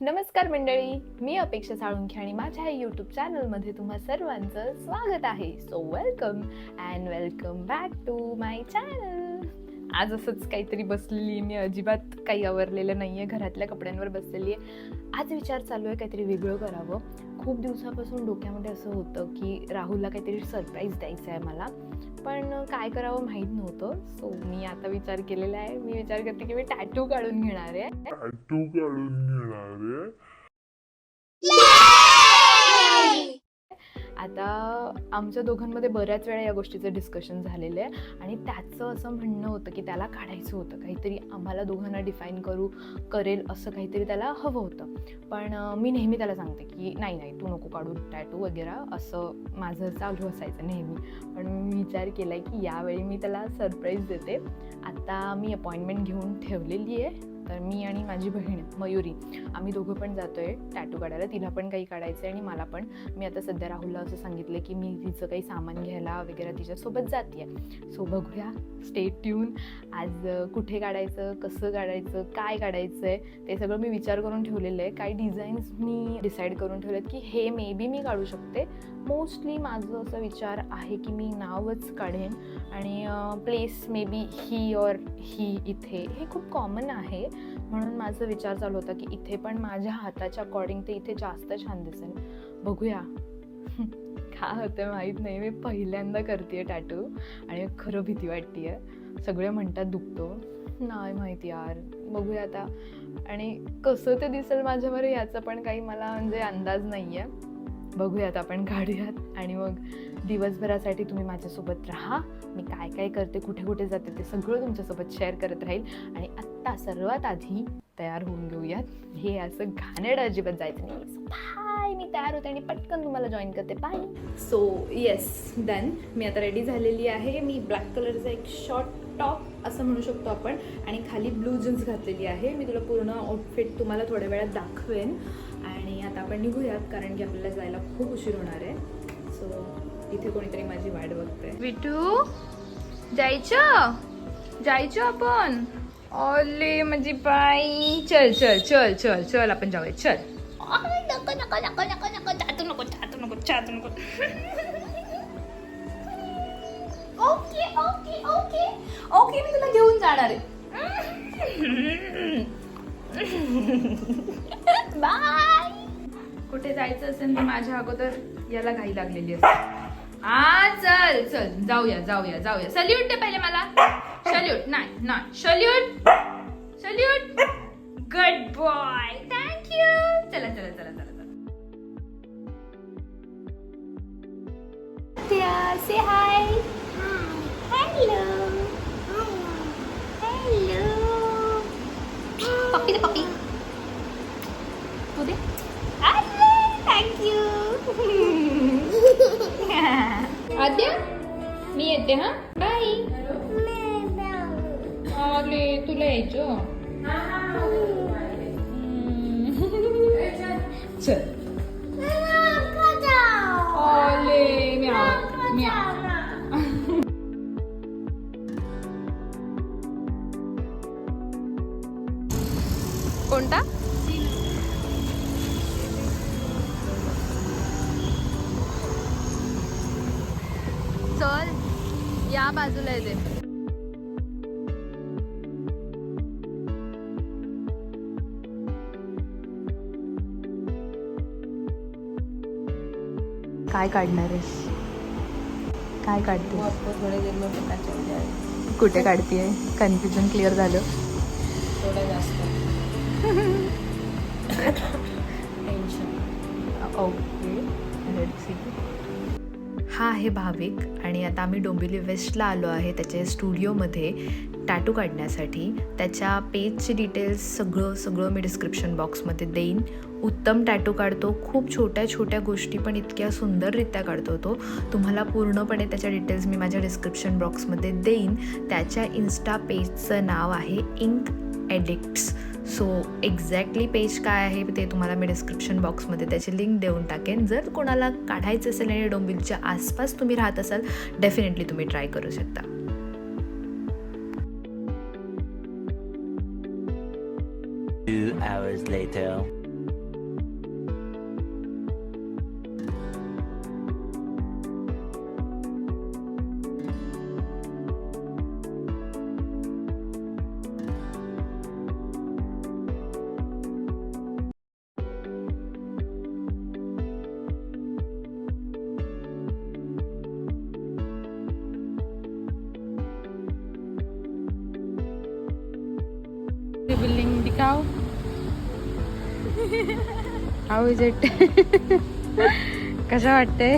नमस्कार मंडळी मी अपेक्षा साळुंखे आणि माझ्या यूट्यूब चॅनलमध्ये तुम्हा सर्वांचं स्वागत आहे. So welcome and welcome back to my channel आज असंच काहीतरी बसलेली मी अजिबात काही आवरलेलं नाही आहे घरातल्या कपड्यांवर बसलेली आहे. आज विचार चालू आहे काहीतरी वेगळं करावं. खूप दिवसापासून डोक्यामध्ये असं होतं की राहुलला काहीतरी सरप्राईज द्यायचं आहे मला पण काय करावं माहीत नव्हतं. सो मी आता विचार केलेला आहे. मी विचार करते की मी टॅटू काढून घेणार आहे. टॅटू काढून घेणार आहे आता आमच्या दोघांमध्ये बऱ्याच वेळा या गोष्टीचं डिस्कशन झालेलं आहे. आणि त्याचं असं म्हणणं होतं की त्याला काढायचं होतं. काहीतरी आम्हाला दोघांना डिफाईन करू करेल असं काहीतरी त्याला हवं होतं. पण मी नेहमी त्याला सांगते की नाही नाही तू नको काढू टॅटू वगैरे. असं माझं चालू असायचं नेहमी. पण मी विचार केला आहे की यावेळी मी त्याला सरप्राईज देते. आता मी अपॉइंटमेंट घेऊन ठेवलेली आहे. तर मी आणि माझी बहीण मयुरी आम्ही दोघं पण जातो आहे टॅटू काढायला. तिला पण काही काढायचं आहे आणि मला पण. मी आता सध्या राहुलला असं सांगितलं की मी तिचं काही सामान घ्यायला वगैरे तिच्यासोबत जाते आहे सो बघूया. स्टे ट्यून आज कुठे काढायचं कसं काढायचं काय काढायचं आहे ते सगळं मी विचार करून ठेवलेलं आहे. काही डिझाईन्स मी डिसाईड करून ठेवलेत की हे मे बी मी काढू शकते. मोस्टली माझं असं विचार आहे की मी नावच काढेन आणि प्लेस मे बी ही और ही इथे. हे खूप कॉमन आहे. म्हणून माझा विचार चालू होता की इथे पण माझ्या हाताच्या अकॉर्डिंग ते इथे जास्त छान दिसेल. बघूया. काय होतं माहीत नाही. मी पहिल्यांदा करते टॅटू आणि खरं भीती वाटते आहे सगळे म्हणतात दुखतो. नाही माहिती यार. बघूया आता. आणि कसं ते दिसेल माझ्यावर याचा पण काही मला म्हणजे अंदाज नाही आहे बघूयात आपण काढूयात. आणि मग दिवसभरासाठी तुम्ही माझ्यासोबत राहा. मी काय काय करते कुठे कुठे जाते ते सगळं तुमच्यासोबत शेअर करत राहील. आणि आत्ता सर्वात आधी तयार होऊन घेऊयात. हे असं घाणेड अजिबात जायचं नाही बाय मी तयार होते आणि पटकन तुम्हाला जॉईन करते. बाय सो येस डन मी आता रेडी झालेली आहे. मी ब्लॅक कलरचा एक शॉर्ट टॉप असं म्हणू शकतो आपण. आणि खाली ब्लू जीन्स घातलेली आहे. मी तुला पूर्ण आउटफिट तुम्हाला थोड्या वेळात दाखवेन. आपण निघूयात कारण की आपल्याला जायला खूप उशीर होणार आहे. सो इथे कोणीतरी माझी वाट बघते विटू जायचं? जायचं आपण? ओले माझी बाई. चल चल चल चल चल आपण जाऊया. चल. नको नको नको नको नको. जातू नको जातू नको जातू नको. Okay okay okay. ओके मी तुला घेऊन जाणार आहे. बाय. कुठे जायचं असेल तर माझ्या अगोदर याला घाई लागलेली असते. हा चल चल जाऊया जाऊया जाऊया. सल्यूट दे पहिले मला. सल्यूट नाही नाही. Salute salute. Good boy thank you चला चला चला चला चला. से हाय हॅलो हॅलो पप्पी दे पप्पी मी येते हा बाय आले तुला यायचं चल आले म्याव म्याव कोणता या बाजूला येते. काय काढणार आहेस? काय काढते. कुठे काढतीये? कन्फ्युजन क्लिअर झालं. थोडं जास्त. टेन्शन ओके हा आहे भाविक आणि आता आम्ही डोंबिवली वेस्टला आलो आहे त्याच्या स्टुडिओमध्ये टॅटू काढण्यासाठी. त्याच्या पेजचे डिटेल्स सगळं सगळं मी डिस्क्रिप्शन बॉक्समध्ये देईन. उत्तम टॅटू काढतो. खूप छोट्या छोट्या गोष्टी पण इतक्या सुंदररित्या काढतो तो. तुम्हाला पूर्णपणे त्याच्या डिटेल्स मी माझ्या डिस्क्रिप्शन बॉक्समध्ये देईन. त्याच्या इन्स्टा पेजचं नाव आहे ink addicts so exactly page काय आहे ते तुम्हाला मी डिस्क्रिप्शन बॉक्समध्ये त्याची लिंक देऊन टाकेन. जर कोणाला काढायचं असेल आणि डोंबिवलीच्या आसपास तुम्ही राहत असाल डेफिनेटली तुम्ही ट्राय करू शकता. Two hours later. How is it कसं वाटतंय?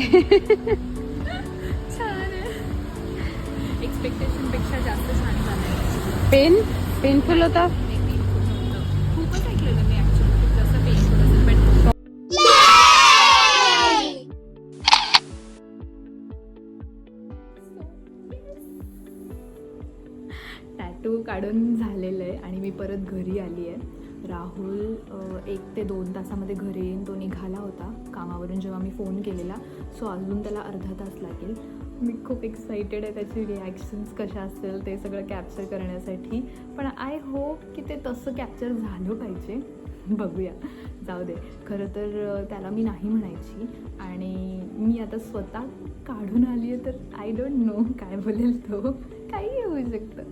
एक्सपेक्टेशनपेक्षा जास्त छान झालंय पेन पेनफुल होता? खूपच ऐकलेलं मी ऍक्च्युली खूप जास्त पेनफुल असेल पण टॅटू काढून झालेलं आहे आणि मी परत घरी आली आहे. राहुल एक ते दोन तासामध्ये घरी येईन. तो निघाला होता कामावरून जेव्हा मी फोन केलेला. सो अजून त्याला अर्धा तास लागेल. मी खूप एक्सायटेड आहे त्याची रिॲक्शन्स कशा असतील ते सगळं कॅप्चर करण्यासाठी. पण आय होप की ते तसं कॅप्चर झालं पाहिजे. बघूया. जाऊ दे. खरं तर त्याला मी नाही म्हणायची. आणि मी आता स्वतः काढून आली आहे तर आय डोंट नो काय बोलेल तो. काही होऊ शकतं.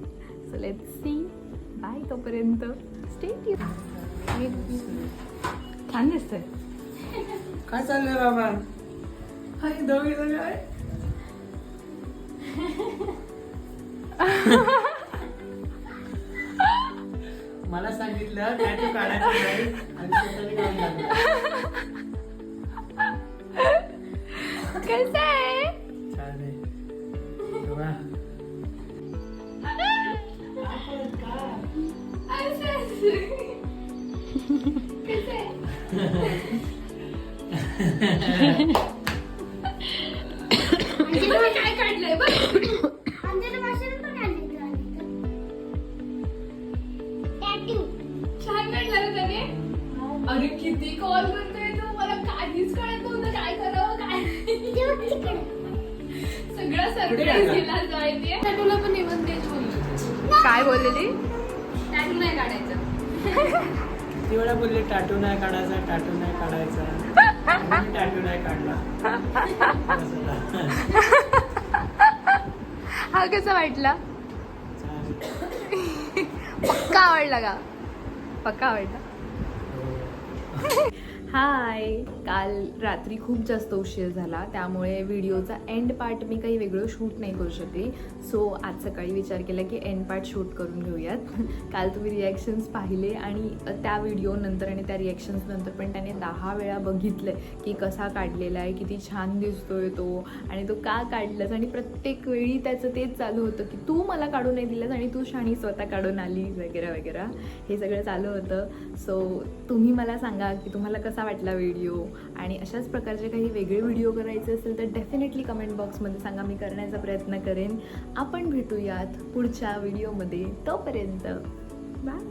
सो लेट सी बाय तोपर्यंत. स्टे छान दिसतंय. काय चाललंय बाबा? हाय दवीचं काय मला सांगितलं टॅटू काढायचं नाही आणि स्वतःने काढून टाकलं. कसं काय काढलंय बघ आमच्या भाषेत पण आली छान काढलं रे त्याने अरे किती कॉल करतोय तो? मला काहीच कळत नव्हतं. काय करावं काय सगळं सरप्राईज केला जायचे टॅटूला पण इव्हन तेच बोलली. काय बोललेली? टॅटू नाही काढायचं. ती वेळा बोलली टाटू नाही काढायचा टाटू नाही काढायचा. हा कसा वाटला? पक्का आवडला का? पक्का आवडला. हाय. काल रात्री खूप जास्त उशीर झाला त्यामुळे व्हिडिओचा एंड पार्ट मी काही वेगळं शूट नाही करू शकली. सो आज सकाळी विचार केला की एंड पार्ट शूट करून घेऊयात. काल तुम्ही रिॲक्शन्स पाहिले आणि त्या व्हिडिओनंतर आणि त्या रिॲक्शन्सनंतर पण त्याने दहा वेळा बघितलं की कसा काढलेला आहे किती छान दिसतोय तो आणि तो का काढलास आणि प्रत्येक वेळी त्याचं तेच चालू होतं की तू मला काढून नाही दिलंस आणि तू शाणी स्वतः काढून आली वगैरे वगैरे. हे सगळं चालू होतं. सो तुम्ही मला सांगा की तुम्हाला कसं कसा वाटला व्हिडिओ आणि अशाच प्रकारचे काही वेगळे व्हिडिओ करायचे असेल तर डेफिनेटली कमेंट बॉक्समध्ये सांगा मी करण्याचा प्रयत्न करेन. आपण भेटूयात पुढच्या व्हिडिओमध्ये तोपर्यंत बाय